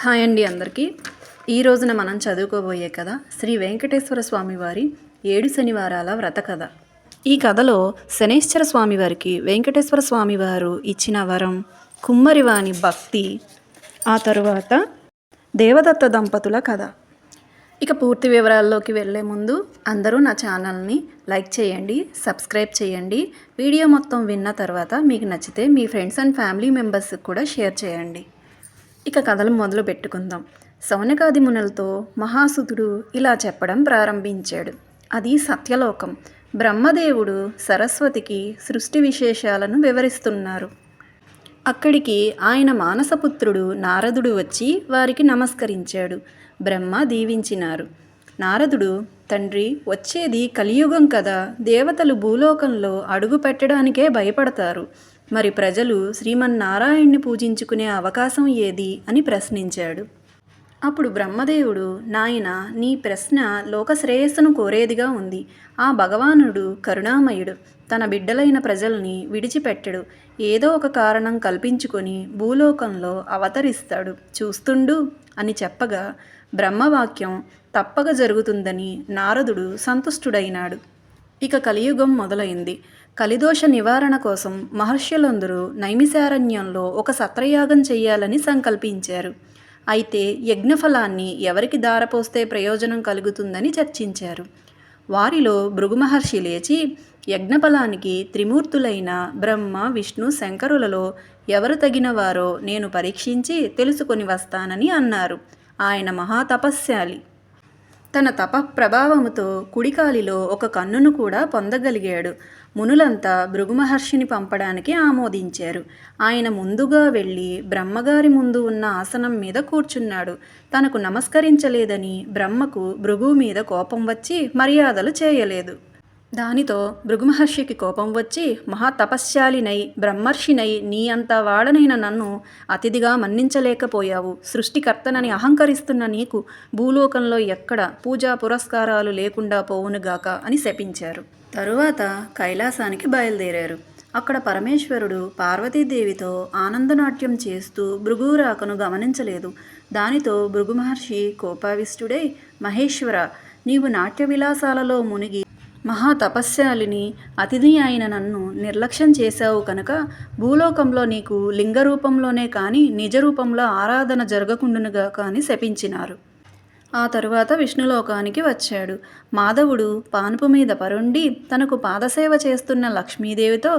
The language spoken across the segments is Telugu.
హాయ్ అండి అందరికీ. ఈ రోజున మనం చదువుకోబోయే కథ శ్రీ వెంకటేశ్వర స్వామి వారి ఏడు శనివారాల వ్రత కథ. ఈ కథలో శనేశ్వర స్వామి వారికి వెంకటేశ్వర స్వామి వారు ఇచ్చిన వరం కుమ్మరివాణి భక్తి ఆ తరువాత దేవదత్త దంపతుల కథ. ఇక పూర్తి వివరాల్లోకి వెళ్ళే ముందు అందరూ నా ఛానల్ని లైక్ చేయండి సబ్స్క్రైబ్ చేయండి. వీడియో మొత్తం విన్న తర్వాత మీకు నచ్చితే మీ ఫ్రెండ్స్ అండ్ ఫ్యామిలీ మెంబర్స్కి కూడా షేర్ చేయండి. ఇక కథలు మొదలు పెట్టుకుందాం. సౌనకాది మునులతో మహాసుతుడు ఇలా చెప్పడం ప్రారంభించాడు. అది సత్యలోకం. బ్రహ్మదేవుడు సరస్వతికి సృష్టి విశేషాలను వివరిస్తున్నారు. అక్కడికి ఆయన మానసపుత్రుడు నారదుడు వచ్చి వారికి నమస్కరించాడు. బ్రహ్మ దీవించినారు. నారదుడు తండ్రి వచ్చేది కలియుగం కదా. దేవతలు భూలోకంలో అడుగు పెట్టడానికే భయపడతారు. మరి ప్రజలు శ్రీమన్నారాయణ్ణి పూజించుకునే అవకాశం ఏది అని ప్రశ్నించాడు. అప్పుడు బ్రహ్మదేవుడు నాయన నీ ప్రశ్న లోకశ్రేయస్సును కోరేదిగా ఉంది. ఆ భగవానుడు కరుణామయుడు. తన బిడ్డలైన ప్రజల్ని విడిచిపెట్టడు. ఏదో ఒక కారణం కల్పించుకొని భూలోకంలో అవతరిస్తాడు. చూస్తుండు అని చెప్పగా బ్రహ్మవాక్యం తప్పక జరుగుతుందని నారదుడు సంతుష్టుడైనాడు. ఇక కలియుగం మొదలైంది. కలిదోష నివారణ కోసం మహర్షులందరూ నైమిశారణ్యంలో ఒక సత్రయాగం చేయాలని సంకల్పించారు. అయితే యజ్ఞఫలాన్ని ఎవరికి దారపోస్తే ప్రయోజనం కలుగుతుందని చర్చించారు. వారిలో భృగు మహర్షి లేచి యజ్ఞఫలానికి త్రిమూర్తులైన బ్రహ్మ విష్ణు శంకరులలో ఎవరు తగినవారో నేను పరీక్షించి తెలుసుకొని వస్తానని అన్నారు. ఆయన మహాతపస్శాలి తన తప ప్రభావముతో కుడికాలిలో ఒక కన్నును కూడా పొందగలిగాడు. మునులంతా భృగు మహర్షిని పంపడానికి ఆమోదించారు. ఆయన ముందుగా వెళ్ళి బ్రహ్మగారి ముందు ఉన్న ఆసనం మీద కూర్చున్నాడు. తనకు నమస్కరించలేదని బ్రహ్మకు భృగు మీద కోపం వచ్చి మర్యాదలు చేయలేదు. దానితో భృగుమహర్షికి కోపం వచ్చి మహాతపశ్శాలినై బ్రహ్మర్షినై నీ అంత వాడనైన నన్ను అతిథిగా మన్నించలేకపోయావు. సృష్టికర్తనని అహంకరిస్తున్న నీకు భూలోకంలో ఎక్కడ పూజా పురస్కారాలు లేకుండా పోవునుగాక అని శపించారు. తరువాత కైలాసానికి బయలుదేరారు. అక్కడ పరమేశ్వరుడు పార్వతీదేవితో ఆనందనాట్యం చేస్తూ భృగురాకను గమనించలేదు. దానితో భృగు మహర్షి కోపావిష్టుడై మహేశ్వర నీవు నాట్య విలాసాలలో మునిగి మహాతపస్యాలిని అతిథి అయిన నన్ను నిర్లక్ష్యం చేశావు కనుక భూలోకంలో నీకు లింగ రూపంలోనే కానీ నిజ రూపంలో ఆరాధన జరగకుండునుగా కానీ శపించినారు. ఆ తరువాత విష్ణులోకానికి వచ్చాడు. మాధవుడు పానుపు మీద పరుండి తనకు పాదసేవ చేస్తున్న లక్ష్మీదేవితో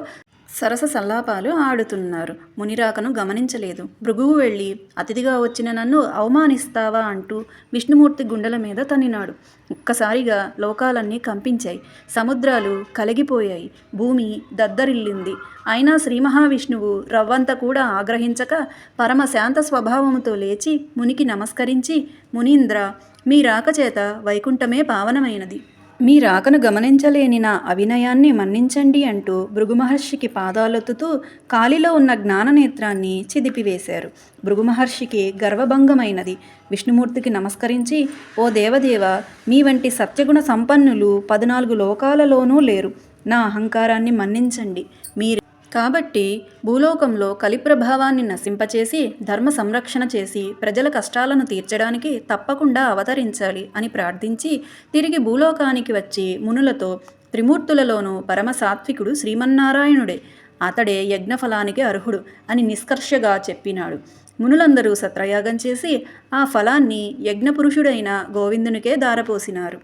సరస సల్లాపాలు ఆడుతున్నారు. మునిరాకను గమనించలేదు. భృగువు వెళ్ళి అతిథిగా వచ్చిన నన్ను అవమానిస్తావా? అంటూ విష్ణుమూర్తి గుండెల మీద తన్నినాడు. ఒక్కసారిగా లోకాలన్నీ కంపించాయి. సముద్రాలు కలిగిపోయాయి. భూమి దద్దరిల్లింది. అయినా శ్రీ మహావిష్ణువు రవ్వంత కూడా ఆగ్రహించక పరమ శాంత స్వభావముతో లేచి మునికి నమస్కరించి మునీంద్ర మీ రాక చేత వైకుంఠమే పావనమైనది. మీ రాకను గమనించలేని నా అవినయాన్ని మన్నించండి అంటూ భృగుమహర్షికి పాదాలొత్తుతూ కాలిలో ఉన్న జ్ఞాననేత్రాన్ని చిదిపివేశారు. భృగుమహర్షికి గర్వభంగమైనది. విష్ణుమూర్తికి నమస్కరించి ఓ దేవదేవ మీ వంటి సత్యగుణ సంపన్నులు పద్నాలుగు లోకాలలోనూ లేరు. నా అహంకారాన్ని మన్నించండి. మీరు కాబట్టి భూలోకంలో కలి ప్రభావాన్ని నశింపచేసి ధర్మ సంరక్షణ చేసి ప్రజల కష్టాలను తీర్చడానికి తప్పకుండా అవతరించాలి అని ప్రార్థించి తిరిగి భూలోకానికి వచ్చి మునులతో త్రిమూర్తులలోనూ పరమ సాత్వికుడు శ్రీమన్నారాయణుడే అతడే యజ్ఞఫలానికి అర్హుడు అని నిష్కర్షగా చెప్పినాడు. మునులందరూ సత్రయాగం చేసి ఆ ఫలాన్ని యజ్ఞపురుషుడైన గోవిందునికే దారపోసినారు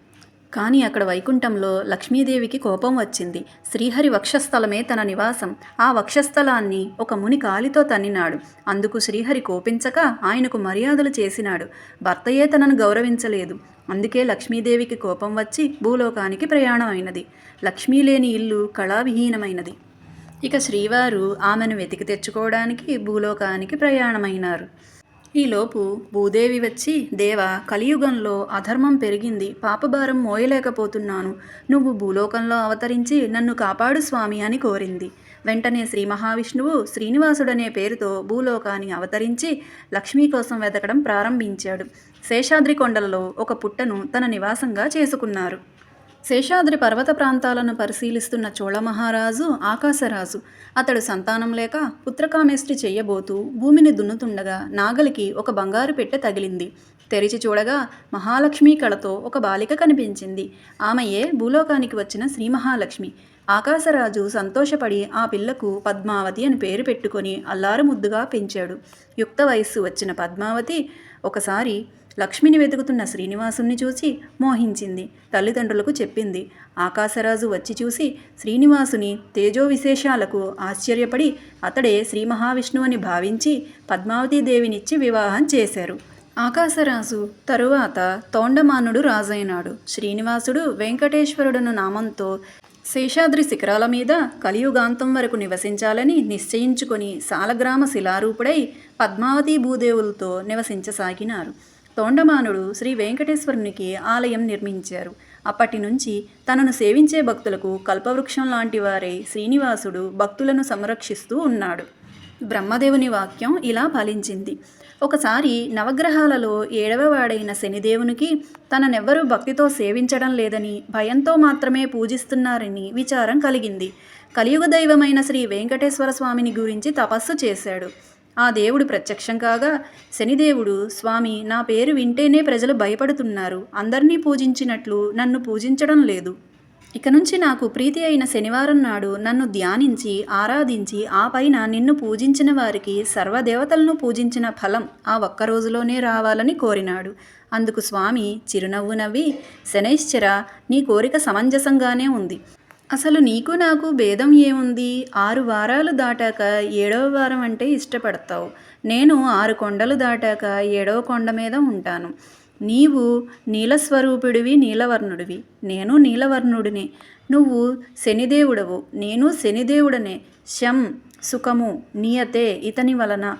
కానీ అక్కడ వైకుంఠంలో లక్ష్మీదేవికి కోపం వచ్చింది. శ్రీహరి వక్షస్థలమే తన నివాసం. ఆ వక్షస్థలాన్ని ఒక ముని కాలితో తన్నినాడు. అందుకు శ్రీహరి కోపించక ఆయనకు మర్యాదలు చేసినాడు. భర్తయే తనను గౌరవించలేదు. అందుకే లక్ష్మీదేవికి కోపం వచ్చి భూలోకానికి ప్రయాణం అయినది లక్ష్మీ లేని ఇల్లు కళావిహీనమైనది. ఇక శ్రీవారు ఆమెను వెతికి తెచ్చుకోవడానికి భూలోకానికి ప్రయాణమైనారు. ఈలోపు భూదేవి వచ్చి దేవ కలియుగంలో అధర్మం పెరిగింది. పాపభారం మోయలేకపోతున్నాను. నువ్వు భూలోకంలో అవతరించి నన్ను కాపాడు స్వామి అని కోరింది. వెంటనే శ్రీ మహావిష్ణువు శ్రీనివాసుడనే పేరుతో భూలోకాన్ని అవతరించి లక్ష్మీ కోసం వెతకడం ప్రారంభించాడు. శేషాద్రి కొండలలో ఒక పుట్టను తన నివాసంగా చేసుకున్నారు. శేషాద్రి పర్వత ప్రాంతాలను పరిశీలిస్తున్న చోళ మహారాజు ఆకాశరాజు. అతడు సంతానం లేక పుత్రకామేష్టి చెయ్యబోతూ భూమిని దున్నుతుండగా నాగలికి ఒక బంగారు పెట్టె తగిలింది. తెరిచి చూడగా మహాలక్ష్మి కళతో ఒక బాలిక కనిపించింది. ఆమెయే భూలోకానికి వచ్చిన శ్రీ మహాలక్ష్మి. ఆకాశరాజు సంతోషపడి ఆ పిల్లకు పద్మావతి అని పేరు పెట్టుకొని అల్లారు ముద్దుగా పెంచాడు. యుక్త వయస్సు వచ్చిన పద్మావతి ఒకసారి లక్ష్మిని వెతుకుతున్న శ్రీనివాసుని చూసి మోహించింది. తల్లిదండ్రులకు చెప్పింది. ఆకాశరాజు వచ్చి చూసి శ్రీనివాసుని తేజో విశేషాలకు ఆశ్చర్యపడి అతడే శ్రీ మహావిష్ణువు అని భావించి పద్మావతీదేవినిచ్చి వివాహం చేశారు. ఆకాశరాజు తరువాత తోండమానుడు రాజైనాడు. శ్రీనివాసుడు వెంకటేశ్వరుడను నామంతో శేషాద్రి శిఖరాల మీద కలియుగాంతం వరకు నివసించాలని నిశ్చయించుకొని సాలగ్రామ శిలారూపుడై పద్మావతి భూదేవులతో నివసించసాగినారు. తోండమానుడు శ్రీ వెంకటేశ్వరునికి ఆలయం నిర్మించారు. అప్పటి నుంచి తనను సేవించే భక్తులకు కల్పవృక్షం లాంటి వారే శ్రీనివాసుడు భక్తులను సంరక్షిస్తూ ఉన్నాడు. బ్రహ్మదేవుని వాక్యం ఇలా ఫలించింది. ఒకసారి నవగ్రహాలలో ఏడవవాడైన శనిదేవునికి తననెవ్వరూ భక్తితో సేవించడం లేదని భయంతో మాత్రమే పూజిస్తున్నారని విచారం కలిగింది. కలియుగ దైవమైన శ్రీ వెంకటేశ్వర స్వామిని గురించి తపస్సు చేశాడు. ఆ దేవుడు ప్రత్యక్షం కాగా శనిదేవుడు స్వామి నా పేరు వింటేనే ప్రజలు భయపడుతున్నారు. అందరినీ పూజించినట్లు నన్ను పూజించడం లేదు. ఇక నుంచి నాకు ప్రీతి అయిన శనివారం నాడు నన్ను ధ్యానించి ఆరాధించి ఆ పైన నిన్ను పూజించిన వారికి సర్వదేవతలను పూజించిన ఫలం ఆ ఒక్క రోజులోనే రావాలని కోరినాడు. అందుకు స్వామి చిరునవ్వు నవ్వి శనైశ్చర నీ కోరిక సమంజసంగానే ఉంది. అసలు నీకు నాకు భేదం ఏముంది? ఆరు వారాలు దాటాక ఏడవ వారం అంటే ఇష్టపడతావు. నేను ఆరు కొండలు దాటాక ఏడవ కొండ మీద ఉంటాను. నీవు నీలస్వరూపుడివి నీలవర్ణుడివి. నేను నీలవర్ణుడినే. నువ్వు శనిదేవుడవు. నేను శనిదేవుడనే. శం సుఖము నియతే ఇతని వలన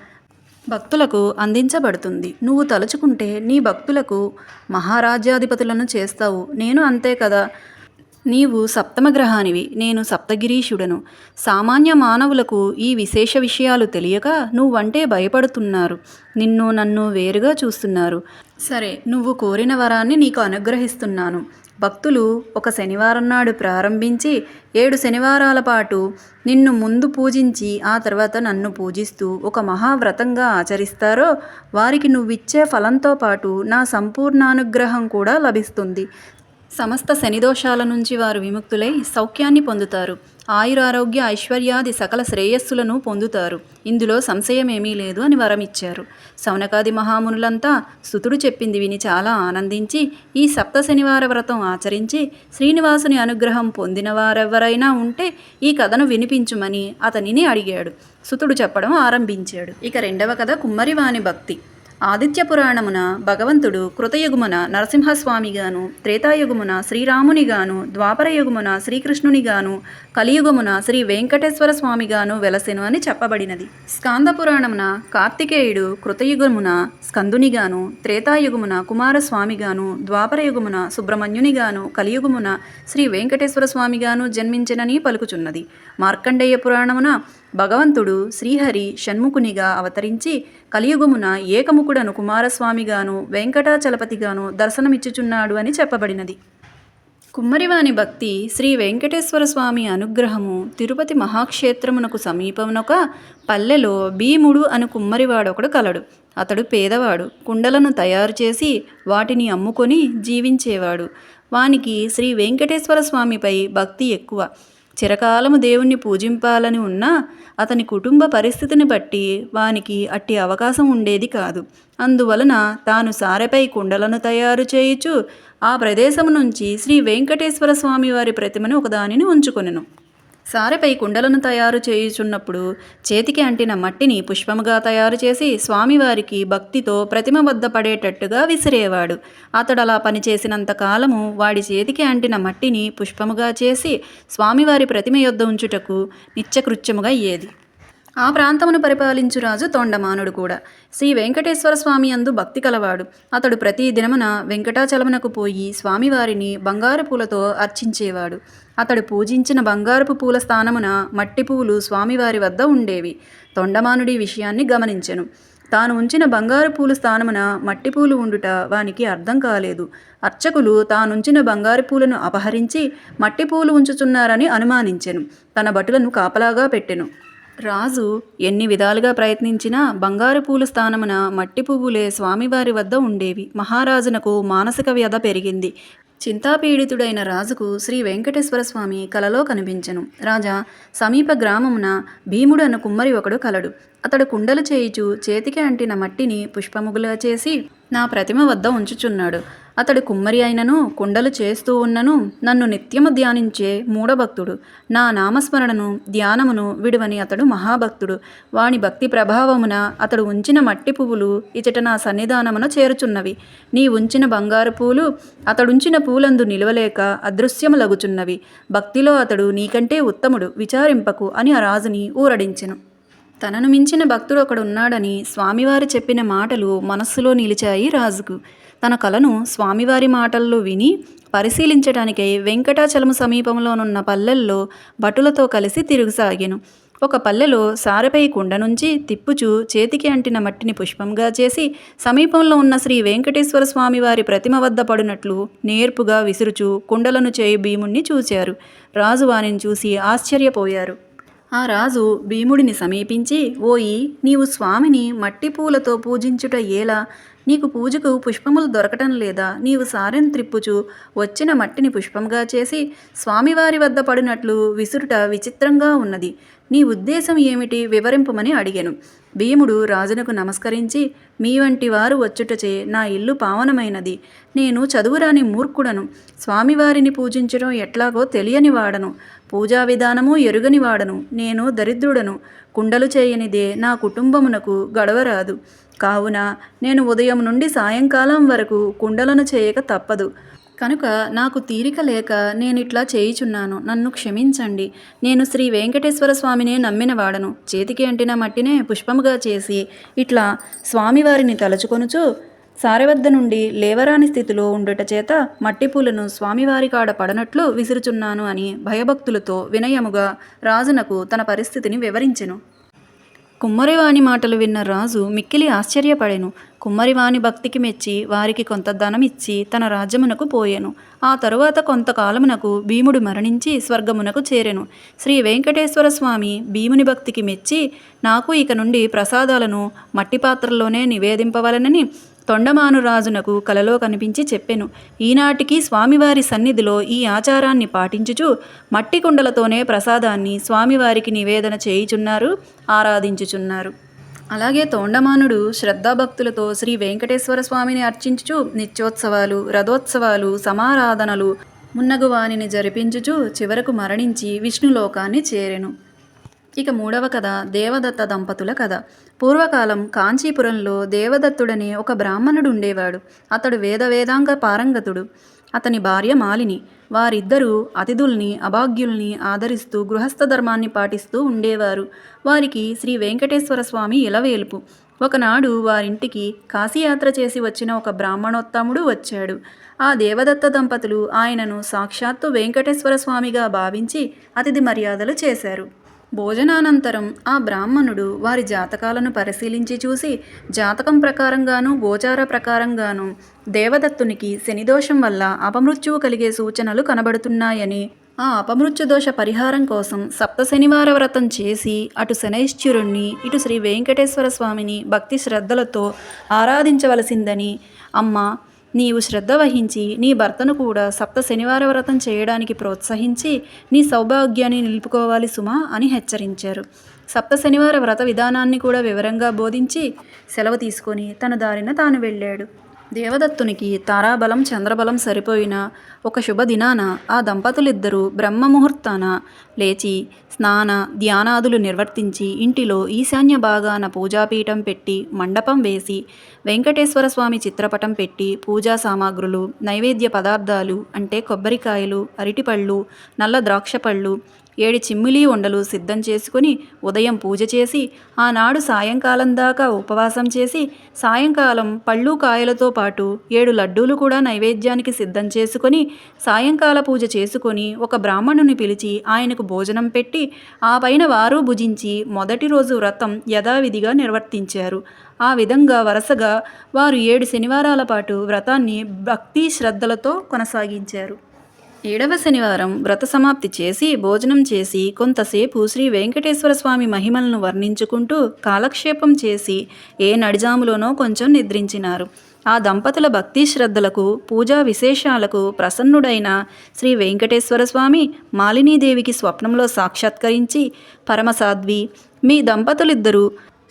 భక్తులకు అందించబడుతుంది. నువ్వు తలుచుకుంటే నీ భక్తులకు మహారాజ్యాధిపతులను చేస్తావు. నేను అంతే కదా. నీవు సప్తమ గ్రహానివి నేను సప్తగిరీషుడను. సామాన్య మానవులకు ఈ విశేష విషయాలు తెలియక నువ్వంటే భయపడుతున్నారు. నిన్ను నన్ను వేరుగా చూస్తున్నారు. సరే నువ్వు కోరిన వరాన్ని నీకు అనుగ్రహిస్తున్నాను. భక్తులు ఒక శనివారం నాడు ప్రారంభించి ఏడు శనివారాల పాటు నిన్ను ముందు పూజించి ఆ తర్వాత నన్ను పూజిస్తూ ఒక మహావ్రతంగా ఆచరిస్తారో వారికి నువ్విచ్చే ఫలంతో పాటు నా సంపూర్ణానుగ్రహం కూడా లభిస్తుంది. సమస్త శనిదోషాల నుంచి వారు విముక్తులై సౌఖ్యాన్ని పొందుతారు. ఆయురారోగ్య ఐశ్వర్యాది సకల శ్రేయస్సులను పొందుతారు. ఇందులో సంశయమేమీ లేదు అని వరమిచ్చారు. సౌనకాది మహామునులంతా సుతుడు చెప్పింది విని చాలా ఆనందించి ఈ సప్త శనివార వ్రతం ఆచరించి శ్రీనివాసుని అనుగ్రహం పొందిన వారెవరైనా ఉంటే ఈ కథను వినిపించుమని అతనిని అడిగాడు. సుతుడు చెప్పడం ఆరంభించాడు. ఇక రెండవ కథ కుమ్మరివాని భక్తి. ఆదిత్య పురాణమున భగవంతుడు కృతయుగమున నరసింహస్వామిగాను త్రేతాయుగమున శ్రీరామునిగాను ద్వాపరయుగమున శ్రీకృష్ణునిగాను కలియుగమున శ్రీ వెంకటేశ్వర స్వామిగాను వెలసెను అని చెప్పబడినది. స్కాంద పురాణమున కార్తికేయుడు కృతయుగమున స్కందునిగాను త్రేతాయుగమున కుమారస్వామిగాను ద్వాపరయుగమున సుబ్రహ్మణ్యునిగాను కలియుగమున శ్రీ వెంకటేశ్వర స్వామిగాను జన్మించినని పలుకుచున్నది. మార్కండేయ పురాణమున భగవంతుడు శ్రీహరి షణ్ముఖునిగా అవతరించి కలియుగమున ఏకముకుడను కుమారస్వామిగాను వెంకటాచలపతిగాను దర్శనమిచ్చుచున్నాడు అని చెప్పబడినది. కుమ్మరివాని భక్తి శ్రీ వెంకటేశ్వర స్వామి అనుగ్రహము తిరుపతి మహాక్షేత్రమునకు సమీపమునొక పల్లెలో భీముడు అను కుమ్మరివాడొకడు కలడు. అతడు పేదవాడు కుండలను తయారు చేసి వాటిని అమ్ముకొని జీవించేవాడు. వానికి శ్రీ వెంకటేశ్వర స్వామిపై భక్తి ఎక్కువ. చిరకాలము దేవుణ్ణి పూజింపాలని ఉన్నా అతని కుటుంబ పరిస్థితిని బట్టి వానికి అట్టి అవకాశం ఉండేది కాదు. అందువలన తాను సారెపై కుండలను తయారు చేయుచు ఆ ప్రదేశం నుంచి శ్రీ వెంకటేశ్వర స్వామి వారి ప్రతిమను ఒకదానిని ఉంచుకొనెను. సారెపై కుండలను తయారు చేయుచున్నప్పుడు చేతికి అంటిన మట్టిని పుష్పముగా తయారు చేసి స్వామివారికి భక్తితో ప్రతిమ వద్ద పడేటట్టుగా విసిరేవాడు. అతడు అలా పనిచేసినంత కాలము వాడి చేతికి అంటిన మట్టిని పుష్పముగా చేసి స్వామివారి ప్రతిమ యొద్ద ఉంచుటకు నిత్యకృత్యముగా అయ్యేది. ఆ ప్రాంతమును పరిపాలించు రాజు తొండమానుడు కూడా. శ్రీ వెంకటేశ్వర స్వామి అందు భక్తి కలవాడు. అతడు ప్రతి దినమున వెంకటాచలమునకు పోయి స్వామివారిని బంగారు పూలతో అర్చించేవాడు. అతడు పూజించిన బంగారపు పూల స్థానమున మట్టి పూలు స్వామివారి వద్ద ఉండేవి. తొండమానుడి విషయాన్ని గమనించెను. తాను ఉంచిన బంగారు పూలు స్థానమున మట్టి పూలు ఉండుట వానికి అర్థం కాలేదు. అర్చకులు తానుంచిన బంగారు పూలను అపహరించి మట్టి పూలు ఉంచుచున్నారని అనుమానించెను. తన భటులను కాపలాగా పెట్టెను. రాజు ఎన్ని విధాలుగా ప్రయత్నించినా బంగారు పూలు స్థానమున మట్టి పువ్వులే స్వామివారి వద్ద ఉండేవి. మహారాజునకు మానసిక వ్యధ పెరిగింది. చింతాపీడితుడైన రాజుకు శ్రీ వెంకటేశ్వర స్వామి కలలో కనిపించెను. రాజా సమీప గ్రామమున భీముడు అన్న కుమ్మరి ఒకడు కలడు. అతడు కుండలు చేయిచు చేతికి అంటిన మట్టిని పుష్పముగులా చేసి నా ప్రతిమ వద్ద ఉంచుచున్నాడు. అతడు కుమ్మరి అయినను కుండలు చేస్తూ ఉన్నను నన్ను నిత్యము ధ్యానించే మూఢభక్తుడు. నా నామస్మరణను ధ్యానమును విడువని అతడు మహాభక్తుడు. వాని భక్తి ప్రభావమున అతడు ఉంచిన మట్టి పువ్వులు ఇచట నా సన్నిధానమున చేరుచున్నవి. నీ ఉంచిన బంగారు పూలు అతడుంచిన పూలందు నిలవలేక అదృశ్యములగుచున్నవి భక్తిలో అతడు నీకంటే ఉత్తముడు విచారింపకు అని ఆ రాజుని ఊరడించెను. తనను మించిన భక్తుడు ఒకడున్నాడని స్వామివారు చెప్పిన మాటలు మనస్సులో నిలిచాయి రాజుకు. తన కలను స్వామివారి మాటల్లో విని పరిశీలించడానికై వెంకటాచలము సమీపంలోనున్న పల్లెల్లో భటులతో కలిసి తిరుగుసాగాను. ఒక పల్లెలో సారపై కుండ నుంచి తిప్పుచు చేతికి అంటిన మట్టిని పుష్పంగా చేసి సమీపంలో ఉన్న శ్రీ వెంకటేశ్వర స్వామి వారి ప్రతిమ వద్ద పడినట్లు నేర్పుగా విసురుచు కుండలను చేయి భీముణ్ణి చూశారు రాజు వారిని చూసి ఆశ్చర్యపోయారు. ఆ రాజు భీముడిని సమీపించి ఓయి నీవు స్వామిని మట్టి పూలతో పూజించుట ఏలా నీకు పూజకు పుష్పములు దొరకటం లేదా? నీవు సారెను త్రిప్పుచు వచ్చిన మట్టిని పుష్పంగా చేసి స్వామివారి వద్ద పడినట్లు విసురుట విచిత్రంగా ఉన్నది. నీ ఉద్దేశం ఏమిటి వివరింపమని అడిగాను. భీముడు రాజునకు నమస్కరించి మీ వంటి వారు వచ్చుటచే నా ఇల్లు పావనమైనది. నేను చదువురాని మూర్ఖుడను. స్వామివారిని పూజించడం ఎట్లాగో తెలియని వాడను. పూజా విధానము ఎరుగని వాడను. నేను దరిద్రుడను. కుండలు చేయనిదే నా కుటుంబమునకు గడవరాదు. కావున నేను ఉదయం నుండి సాయంకాలం వరకు కుండలను చేయక తప్పదు. కనుక నాకు తీరిక లేక నేను ఇట్లా చేయుచున్నాను. నన్ను క్షమించండి. నేను శ్రీ వెంకటేశ్వర స్వామినే నమ్మిన వాడను. చేతికి అంటిన మట్టినే పుష్పముగా చేసి ఇట్లా స్వామివారిని తలచుకొనుచు సారెవద్ద నుండి లేవరాని స్థితిలో ఉండుట చేత మట్టి పూలను స్వామివారి కాడ పడనట్లు విసురుచున్నాను అని భయభక్తులతో వినయముగా రాజునకు తన పరిస్థితిని వివరించెను. కుమ్మరివాని మాటలు విన్న రాజు మిక్కిలి ఆశ్చర్యపడెను. కుమ్మరివాని భక్తికి మెచ్చి వారికి కొంత ధనం ఇచ్చి తన రాజ్యమునకు పోయెను. ఆ తరువాత కొంతకాలమునకు భీముడు మరణించి స్వర్గమునకు చేరెను. శ్రీ వెంకటేశ్వర స్వామి భీముని భక్తికి మెచ్చి నాకు ఇక నుండి ప్రసాదాలను మట్టి పాత్రలోనే నివేదింపవలనని తొండమాను రాజునకు కలలో కనిపించి చెప్పెను. ఈనాటికి స్వామివారి సన్నిధిలో ఈ ఆచారాన్ని పాటించుచు మట్టి కుండలతోనే ప్రసాదాన్ని స్వామివారికి నివేదన చేయుచున్నారు ఆరాధించుచున్నారు. అలాగే తోండమానుడు శ్రద్ధాభక్తులతో శ్రీ వెంకటేశ్వర స్వామిని అర్చించుచు నిత్యోత్సవాలు రథోత్సవాలు సమారాధనలు మున్నగువాణిని జరిపించుచు చివరకు మరణించి విష్ణులోకాన్ని చేరెను. ఇక మూడవ కథ దేవదత్త దంపతుల కథ. పూర్వకాలం కాంచీపురంలో దేవదత్తుడనే ఒక బ్రాహ్మణుడు ఉండేవాడు అతడు వేద వేదాంగ పారంగతుడు. అతని భార్య మాలిని. వారిద్దరూ అతిథుల్ని అభాగ్యుల్ని ఆదరిస్తూ గృహస్థ ధర్మాన్ని పాటిస్తూ ఉండేవారు. వారికి శ్రీ వెంకటేశ్వర స్వామి ఇలవేలుపు. ఒకనాడు వారింటికి కాశీయాత్ర చేసి వచ్చిన ఒక బ్రాహ్మణోత్తముడు వచ్చాడు. ఆ దేవదత్త దంపతులు ఆయనను సాక్షాత్తు వెంకటేశ్వర స్వామిగా భావించి అతిథి మర్యాదలు చేశారు. భోజనానంతరం ఆ బ్రాహ్మణుడు వారి జాతకాలను పరిశీలించి చూసి జాతకం ప్రకారంగాను గోచార ప్రకారంగాను దేవదత్తునికి శనిదోషం వల్ల అపమృత్యువు కలిగే సూచనలు కనబడుతున్నాయని ఆ అపమృత్యు దోష పరిహారం కోసం సప్త శనివార వ్రతం చేసి అటు శనైశ్చురుణ్ణి ఇటు శ్రీ వెంకటేశ్వర స్వామిని భక్తి శ్రద్ధలతో ఆరాధించవలసిందని అమ్మ నీవు శ్రద్ధ వహించి నీ భర్తను కూడా సప్త శనివార వ్రతం చేయడానికి ప్రోత్సహించి నీ సౌభాగ్యాన్ని నిలుపుకోవాలి సుమా అని హెచ్చరించారు. సప్త శనివార వ్రత విధానాన్ని కూడా వివరంగా బోధించి సెలవు తీసుకొని తన దారిన తాను వెళ్ళాడు. దేవదత్తునికి తారాబలం చంద్రబలం సరిపోయిన ఒక శుభదినాన ఆ దంపతులిద్దరూ బ్రహ్మముహూర్తాన లేచి స్నాన ధ్యానాదులు నిర్వర్తించి ఇంటిలో ఈశాన్య భాగాన పూజాపీఠం పెట్టి మండపం వేసి వెంకటేశ్వర స్వామి చిత్రపటం పెట్టి పూజా సామాగ్రులు నైవేద్య పదార్థాలు అంటే కొబ్బరికాయలు అరటిపళ్ళు నల్ల ద్రాక్ష పళ్ళు ఏడు చిమ్మిలి ఉండలు సిద్ధం చేసుకుని ఉదయం పూజ చేసి ఆనాడు సాయంకాలం దాకా ఉపవాసం చేసి సాయంకాలం పళ్ళు కాయలతో పాటు ఏడు లడ్డూలు కూడా నైవేద్యానికి సిద్ధం చేసుకొని సాయంకాల పూజ చేసుకొని ఒక బ్రాహ్మణుని పిలిచి ఆయనకు భోజనం పెట్టి ఆ పైన వారు భుజించి మొదటి రోజు వ్రతం యథావిధిగా నిర్వర్తించారు. ఆ విధంగా వరుసగా వారు ఏడు శనివారాల పాటు వ్రతాన్ని భక్తి శ్రద్ధలతో కొనసాగించారు. ఏడవ శనివారం వ్రత సమాప్తి చేసి భోజనం చేసి కొంతసేపు శ్రీ వెంకటేశ్వర స్వామి మహిమలను వర్ణించుకుంటూ కాలక్షేపం చేసి ఏ నడిజాములోనో కొంచెం నిద్రించినారు. ఆ దంపతుల భక్తి శ్రద్ధలకు పూజా విశేషాలకు ప్రసన్నుడైన శ్రీ వెంకటేశ్వర స్వామి మాలినీదేవికి స్వప్నంలో సాక్షాత్కరించి పరమసాధ్వి మీ దంపతులిద్దరూ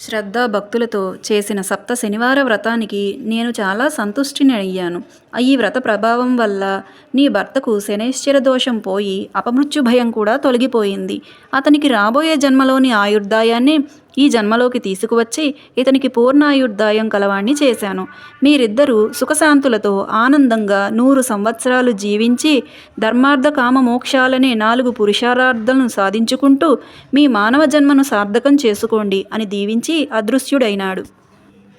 శ్రద్ధాభక్తులతో చేసిన సప్త శనివార వ్రతానికి నేను చాలా సంతుష్టిని అయ్యాను. ఈ వ్రత ప్రభావం వల్ల నీ భర్తకు శనేశ్వర దోషం పోయి అపమృత్యు భయం కూడా తొలగిపోయింది. అతనికి రాబోయే జన్మలోని ఆయుర్దాయాన్ని ఈ జన్మలోకి తీసుకువచ్చి ఇతనికి పూర్ణాయుర్దాయం కలవాణ్ణి చేశాను. మీరిద్దరూ సుఖశాంతులతో ఆనందంగా నూరు సంవత్సరాలు జీవించి ధర్మార్థ కామ మోక్షాలనే నాలుగు పురుషారార్థలను సాధించుకుంటూ మీ మానవ జన్మను సార్థకం చేసుకోండి అని దీవించి అదృశ్యుడైనాడు.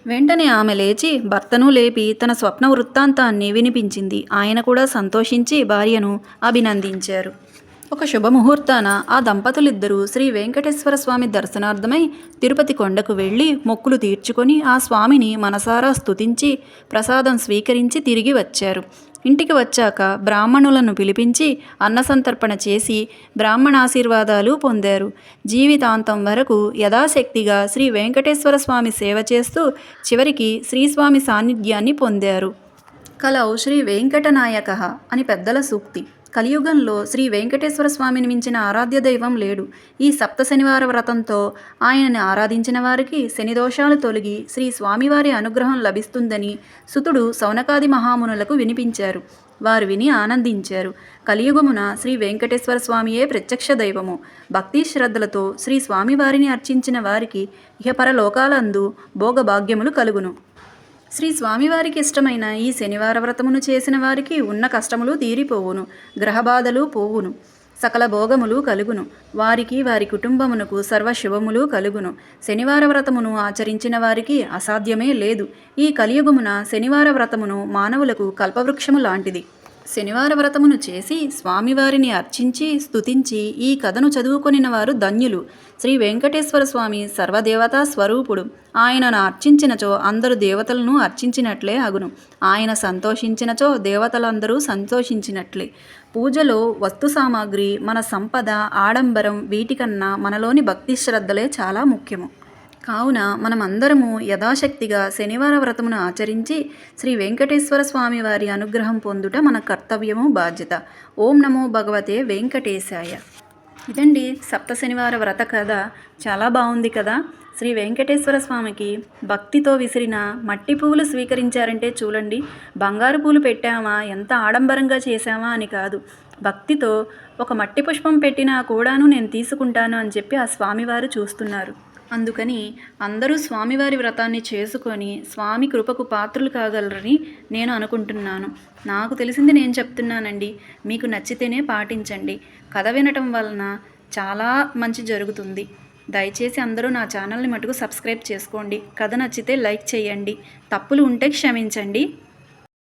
వెంటనే ఆమె లేచి భర్తను లేపి తన స్వప్న వృత్తాంతాన్ని వినిపించింది. ఆయన కూడా సంతోషించి భార్యను అభినందించారు. ఒక శుభముహూర్తాన ఆ దంపతులిద్దరూ శ్రీ వెంకటేశ్వర స్వామి దర్శనార్థమై తిరుపతి కొండకు వెళ్ళి మొక్కులు తీర్చుకొని ఆ స్వామిని మనసారా స్తుతించి ప్రసాదం స్వీకరించి తిరిగి వచ్చారు. ఇంటికి వచ్చాక బ్రాహ్మణులను పిలిపించి అన్నసంతర్పణ చేసి బ్రాహ్మణాశీర్వాదాలు పొందారు. జీవితాంతం వరకు యథాశక్తిగా శ్రీ వెంకటేశ్వర స్వామి సేవ చేస్తూ చివరికి శ్రీస్వామి సాన్నిధ్యాన్ని పొందారు. కలౌ శ్రీ వెంకటనాయక అని పెద్దల సూక్తి. కలియుగంలో శ్రీ వెంకటేశ్వర స్వామిని మించిన ఆరాధ్య దైవం లేడు. ఈ సప్త శనివార వ్రతంతో ఆయనని ఆరాధించిన వారికి శని దోషాలు తొలగి శ్రీ స్వామివారి అనుగ్రహం లభిస్తుందని సుతుడు సౌనకాది మహామునులకు వినిపించారు. వారు విని ఆనందించారు. కలియుగమున శ్రీ వెంకటేశ్వర స్వామియే ప్రత్యక్ష దైవము. భక్తి శ్రద్ధలతో శ్రీ స్వామివారిని అర్చించిన వారికి ఇహపరలోకాలందు భోగభాగ్యములు కలుగును. శ్రీ స్వామివారికి ఇష్టమైన ఈ శనివార వ్రతమును చేసిన వారికి ఉన్న కష్టములు తీరిపోవును గ్రహబాధలు పోవును సకల భోగములు కలుగును. వారికి వారి కుటుంబమునకు సర్వశుభములు కలుగును. శనివార వ్రతమును ఆచరించిన వారికి అసాధ్యమే లేదు. ఈ కలియుగమున శనివార వ్రతమును మానవులకు కల్పవృక్షము లాంటిది. శనివార వ్రతమును చేసి స్వామివారిని అర్చించి స్తుతించి ఈ కథను చదువుకొనిన వారు ధన్యులు. శ్రీ వెంకటేశ్వర స్వామి సర్వదేవతా స్వరూపుడు. ఆయనను అర్చించినచో అందరు దేవతలను అర్చించినట్లే అగును. ఆయన సంతోషించినచో దేవతలందరూ సంతోషించినట్లే. పూజలో వస్తు సామాగ్రి మన సంపద ఆడంబరం వీటికన్నా మనలోని భక్తి శ్రద్ధలే చాలా ముఖ్యము. కావున మనమందరము యథాశక్తిగా శనివార వ్రతమును ఆచరించి శ్రీ వెంకటేశ్వర స్వామి వారి అనుగ్రహం పొందుట మన కర్తవ్యము బాధ్యత. ఓం నమో భగవతే వెంకటేశాయ. ఇదండి సప్త శనివార వ్రత కథ. చాలా బాగుంది కదా? శ్రీ వెంకటేశ్వర స్వామికి భక్తితో విసిరిన మట్టి పువ్వులు స్వీకరించారంటే చూడండి. బంగారు పూలు పెట్టామా? ఎంత ఆడంబరంగా చేశామా అని కాదు. భక్తితో ఒక మట్టి పుష్పం పెట్టినా కూడాను నేను తీసుకుంటాను అని చెప్పి ఆ స్వామివారు చూస్తున్నారు. అందుకని అందరూ స్వామివారి వ్రతాన్ని చేసుకొని స్వామి కృపకు పాత్రులు కాగలరని నేను అనుకుంటున్నాను. నాకు తెలిసింది నేను చెప్తున్నానండి. మీకు నచ్చితేనే పాటించండి. కథ వినటం వలన చాలా మంచి జరుగుతుంది. దయచేసి అందరూ నా ఛానల్ని మటుకు సబ్స్క్రైబ్ చేసుకోండి. కథ నచ్చితే లైక్ చేయండి. తప్పులు ఉంటే క్షమించండి.